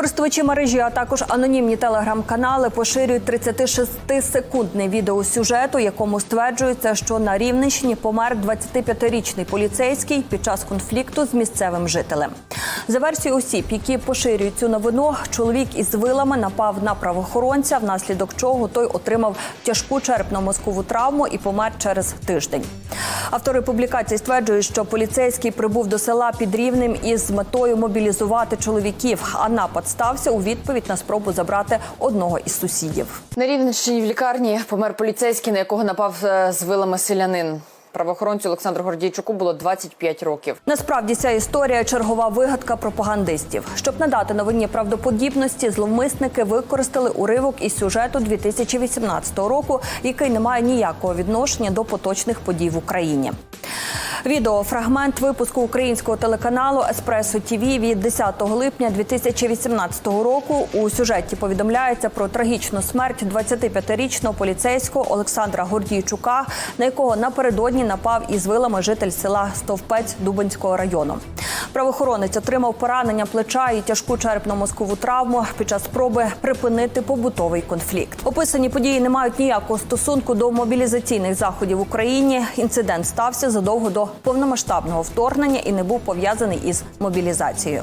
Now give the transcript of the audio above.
Користувачі мережі, а також анонімні телеграм-канали поширюють 36-секундний відеосюжет, у якому стверджується, що на Рівненщині помер 25-річний поліцейський під час конфлікту з місцевим жителем. За версією осіб, які поширюють цю новину, чоловік із вилами напав на правоохоронця, внаслідок чого той отримав тяжку черепно-мозкову травму і помер через тиждень. Автори публікації стверджують, що поліцейський прибув до села під Рівнем із метою мобілізувати чоловіків. А напад стався у відповідь на спробу забрати одного із сусідів. На Рівненщині в лікарні помер поліцейський, на якого напав е, з вилами селянин. Правоохоронцю Олександру Гордійчуку було 25 років. Насправді ця історія чергова вигадка пропагандистів. Щоб надати новині правдоподібності, зловмисники використали уривок із сюжету 2018 року, який не має ніякого відношення до поточних подій в Україні. Відео фрагмент випуску українського телеканалу Еспресо ТІВІ від 10 липня 2018 року. У сюжеті повідомляється про трагічну смерть 25-річного поліцейського Олександра Гордійчука, на якого напередодні напав із вилами житель села Стовпець Дубинського району. Правоохоронець отримав поранення плеча і тяжку черепно-мозкову травму під час спроби припинити побутовий конфлікт. Описані події не мають ніякого стосунку до мобілізаційних заходів в Україні. Інцидент стався задовго до повномасштабного вторгнення і не був пов'язаний із мобілізацією.